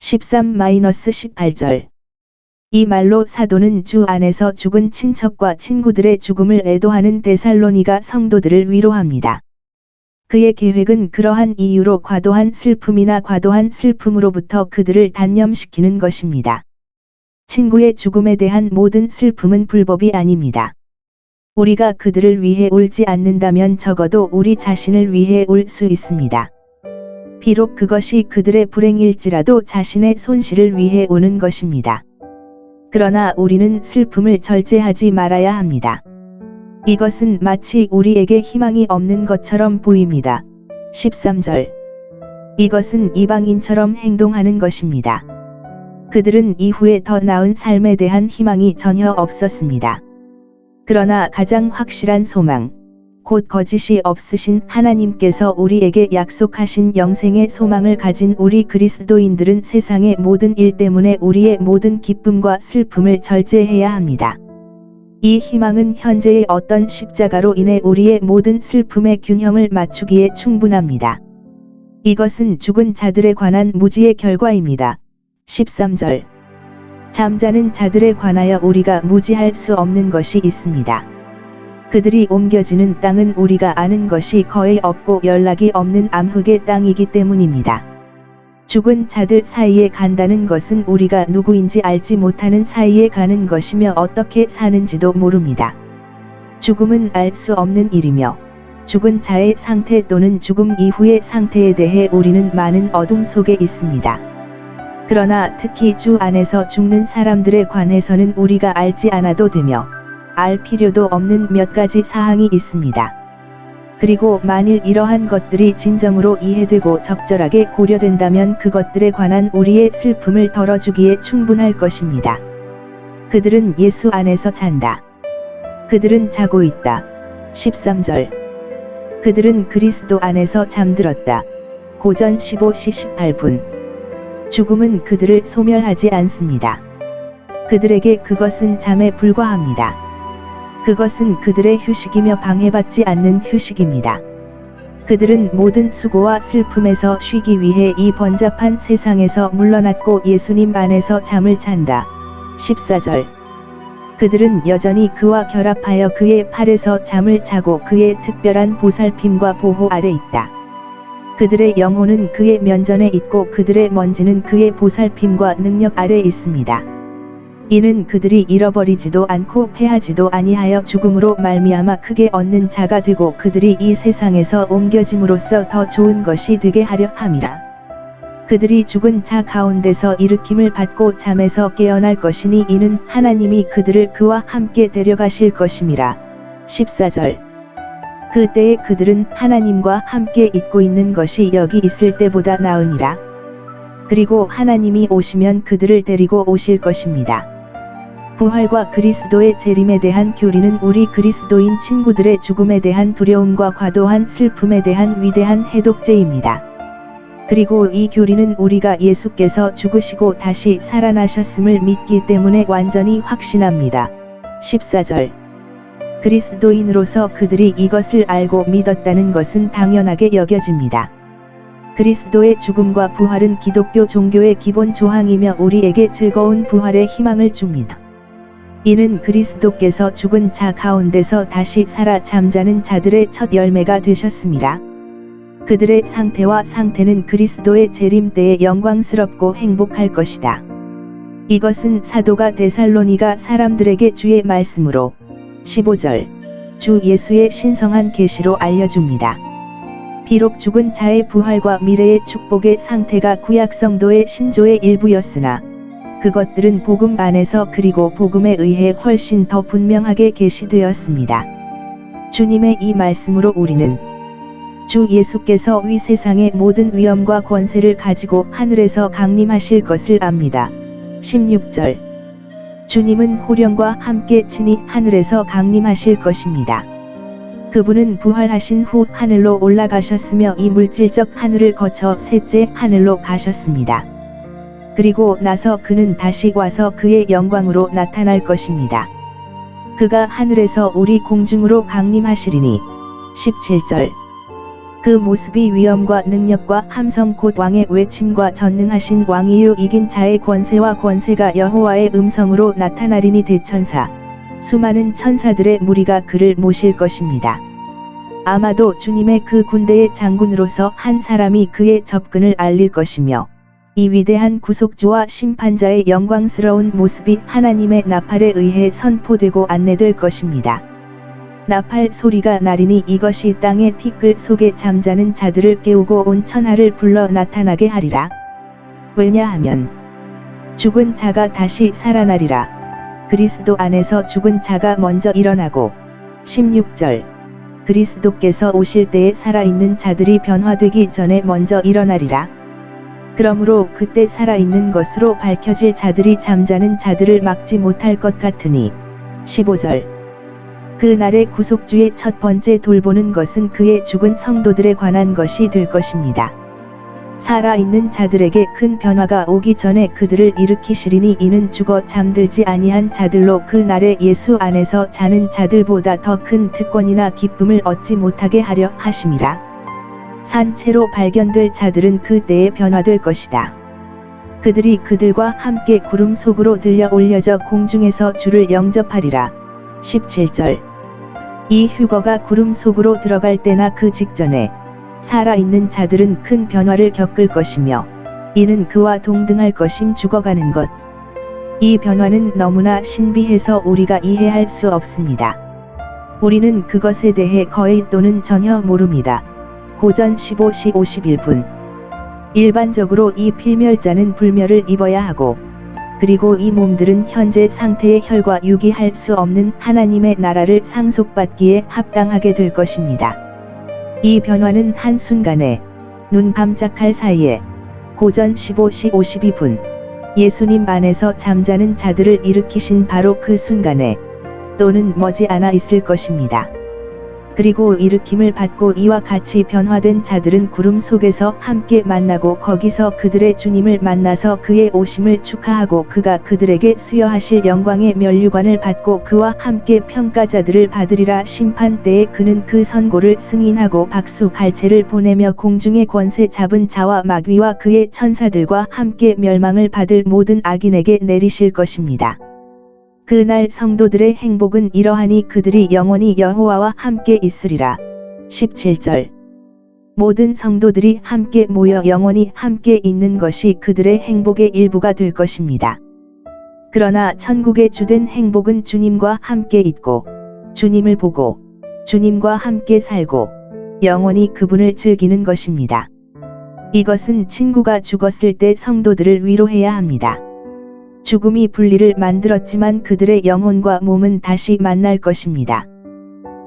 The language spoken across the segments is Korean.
13-18절 이 말로 사도는 주 안에서 죽은 친척과 친구들의 죽음을 애도하는 데살로니가 성도들을 위로합니다. 그의 계획은 그러한 이유로 과도한 슬픔이나 과도한 슬픔으로부터 그들을 단념시키는 것입니다. 친구의 죽음에 대한 모든 슬픔은 불법이 아닙니다. 우리가 그들을 위해 울지 않는다면 적어도 우리 자신을 위해 울 수 있습니다. 비록 그것이 그들의 불행일지라도 자신의 손실을 위해 우는 것입니다. 그러나 우리는 슬픔을 절제하지 말아야 합니다. 이것은 마치 우리에게 희망이 없는 것처럼 보입니다. 13절. 이것은 이방인처럼 행동하는 것입니다. 그들은 이후에 더 나은 삶에 대한 희망이 전혀 없었습니다. 그러나 가장 확실한 소망, 곧 거짓이 없으신 하나님께서 우리에게 약속하신 영생의 소망을 가진 우리 그리스도인들은 세상의 모든 일 때문에 우리의 모든 기쁨과 슬픔을 절제해야 합니다. 이 희망은 현재의 어떤 십자가로 인해 우리의 모든 슬픔의 균형을 맞추기에 충분합니다. 이것은 죽은 자들에 관한 무지의 결과입니다. 13절 잠자는 자들에 관하여 우리가 무지할 수 없는 것이 있습니다. 그들이 옮겨지는 땅은 우리가 아는 것이 거의 없고 연락이 없는 암흑의 땅이기 때문입니다. 죽은 자들 사이에 간다는 것은 우리가 누구인지 알지 못하는 사이에 가는 것이며 어떻게 사는지도 모릅니다. 죽음은 알 수 없는 일이며 죽은 자의 상태 또는 죽음 이후의 상태에 대해 우리는 많은 어둠 속에 있습니다. 그러나 특히 주 안에서 죽는 사람들에 관해서는 우리가 알지 않아도 되며 알 필요도 없는 몇 가지 사항이 있습니다. 그리고 만일 이러한 것들이 진정으로 이해되고 적절하게 고려된다면 그것들에 관한 우리의 슬픔을 덜어주기에 충분할 것입니다. 그들은 예수 안에서 잔다. 그들은 자고 있다. 13절. 그들은 그리스도 안에서 잠들었다. 고전 15시 18분. 죽음은 그들을 소멸하지 않습니다. 그들에게 그것은 잠에 불과합니다. 그것은 그들의 휴식이며 방해받지 않는 휴식입니다. 그들은 모든 수고와 슬픔에서 쉬기 위해 이 번잡한 세상에서 물러났고 예수님 안에서 잠을 잔다. 14절. 그들은 여전히 그와 결합하여 그의 팔에서 잠을 자고 그의 특별한 보살핌과 보호 아래 있다. 그들의 영혼은 그의 면전에 있고 그들의 먼지는 그의 보살핌과 능력 아래 있습니다. 이는 그들이 잃어버리지도 않고 패하지도 아니하여 죽음으로 말미암아 크게 얻는 자가 되고 그들이 이 세상에서 옮겨짐으로써 더 좋은 것이 되게 하려 함이라. 그들이 죽은 자 가운데서 일으킴을 받고 잠에서 깨어날 것이니 이는 하나님이 그들을 그와 함께 데려가실 것임이라. 14절 그때에 그들은 하나님과 함께 있고 있는 것이 여기 있을 때보다 나으니라. 그리고 하나님이 오시면 그들을 데리고 오실 것입니다. 부활과 그리스도의 재림에 대한 교리는 우리 그리스도인 친구들의 죽음에 대한 두려움과 과도한 슬픔에 대한 위대한 해독제입니다. 그리고 이 교리는 우리가 예수께서 죽으시고 다시 살아나셨음을 믿기 때문에 완전히 확신합니다. 14절 그리스도인으로서 그들이 이것을 알고 믿었다는 것은 당연하게 여겨집니다. 그리스도의 죽음과 부활은 기독교 종교의 기본 조항이며 우리에게 즐거운 부활의 희망을 줍니다. 이는 그리스도께서 죽은 자 가운데서 다시 살아 잠자는 자들의 첫 열매가 되셨습니다. 그들의 상태와 상태는 그리스도의 재림 때에 영광스럽고 행복할 것이다. 이것은 사도가 데살로니가 사람들에게 주의 말씀으로 15절 주 예수의 신성한 계시로 알려줍니다. 비록 죽은 자의 부활과 미래의 축복의 상태가 구약 성도의 신조의 일부였으나 그것들은 복음 안에서 그리고 복음에 의해 훨씬 더 분명하게 계시되었습니다. 주님의 이 말씀으로 우리는 주 예수께서 위 세상의 모든 위엄과 권세를 가지고 하늘에서 강림하실 것을 압니다. 16절 주님은 호령과 함께 친히 하늘에서 강림하실 것입니다. 그분은 부활하신 후 하늘로 올라가셨으며 이 물질적 하늘을 거쳐 셋째 하늘로 가셨습니다. 그리고 나서 그는 다시 와서 그의 영광으로 나타날 것입니다. 그가 하늘에서 우리 공중으로 강림하시리니 17절 그 모습이 위엄과 능력과 함성 곧 왕의 외침과 전능하신 왕이유 이긴 자의 권세와 권세가 여호와의 음성으로 나타나리니 대천사 수많은 천사들의 무리가 그를 모실 것입니다. 아마도 주님의 그 군대의 장군으로서 한 사람이 그의 접근을 알릴 것이며 이 위대한 구속주와 심판자의 영광스러운 모습이 하나님의 나팔에 의해 선포되고 안내될 것입니다. 나팔 소리가 나리니 이것이 땅의 티끌 속에 잠자는 자들을 깨우고 온 천하를 불러 나타나게 하리라. 왜냐하면 죽은 자가 다시 살아나리라. 그리스도 안에서 죽은 자가 먼저 일어나고 16절 그리스도께서 오실 때에 살아있는 자들이 변화되기 전에 먼저 일어나리라. 그러므로 그때 살아있는 것으로 밝혀질 자들이 잠자는 자들을 막지 못할 것 같으니 15절 그 날의 구속주의 첫 번째 돌보는 것은 그의 죽은 성도들에 관한 것이 될 것입니다. 살아있는 자들에게 큰 변화가 오기 전에 그들을 일으키시리니 이는 죽어 잠들지 아니한 자들로 그 날에 예수 안에서 자는 자들보다 더 큰 특권이나 기쁨을 얻지 못하게 하려 하심이라. 산채로 발견될 자들은 그 때에 변화될 것이다. 그들이 그들과 함께 구름 속으로 들려 올려져 공중에서 주를 영접하리라. 17절 이 휴거가 구름 속으로 들어갈 때나 그 직전에 살아있는 자들은 큰 변화를 겪을 것이며 이는 그와 동등할 것임 죽어가는 것. 이 변화는 너무나 신비해서 우리가 이해할 수 없습니다. 우리는 그것에 대해 거의 또는 전혀 모릅니다. 고전 15시 51분. 일반적으로 이 필멸자는 불멸을 입어야 하고 그리고 이 몸들은 현재 상태의 혈과 유기할 수 없는 하나님의 나라를 상속받기에 합당하게 될 것입니다. 이 변화는 한순간에 눈 깜짝할 사이에 고전 15시 52분 예수님 안에서 잠자는 자들을 일으키신 바로 그 순간에 또는 머지않아 있을 것입니다. 그리고 일으킴을 받고 이와 같이 변화된 자들은 구름 속에서 함께 만나고 거기서 그들의 주님을 만나서 그의 오심을 축하하고 그가 그들에게 수여하실 영광의 면류관을 받고 그와 함께 평가자들을 받으리라 심판 때에 그는 그 선고를 승인하고 박수 갈채를 보내며 공중의 권세 잡은 자와 마귀와 그의 천사들과 함께 멸망을 받을 모든 악인에게 내리실 것입니다. 그날 성도들의 행복은 이러하니 그들이 영원히 여호와와 함께 있으리라. 17절 모든 성도들이 함께 모여 영원히 함께 있는 것이 그들의 행복의 일부가 될 것입니다. 그러나 천국의 주된 행복은 주님과 함께 있고 주님을 보고 주님과 함께 살고 영원히 그분을 즐기는 것입니다. 이것은 친구가 죽었을 때 성도들을 위로해야 합니다. 죽음이 분리를 만들었지만 그들의 영혼과 몸은 다시 만날 것입니다.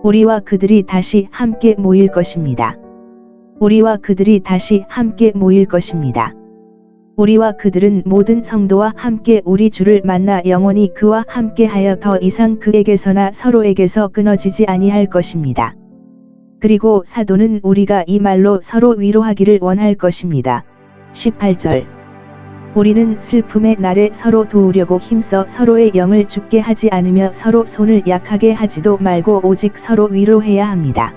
우리와 그들이 다시 함께 모일 것입니다. 우리와 그들이 다시 함께 모일 것입니다. 우리와 그들은 모든 성도와 함께 우리 주를 만나 영원히 그와 함께하여 더 이상 그에게서나 서로에게서 끊어지지 아니할 것입니다. 그리고 사도는 우리가 이 말로 서로 위로하기를 원할 것입니다. 18절 우리는 슬픔의 날에 서로 도우려고 힘써 서로의 영을 죽게 하지 않으며 서로 손을 약하게 하지도 말고 오직 서로 위로해야 합니다.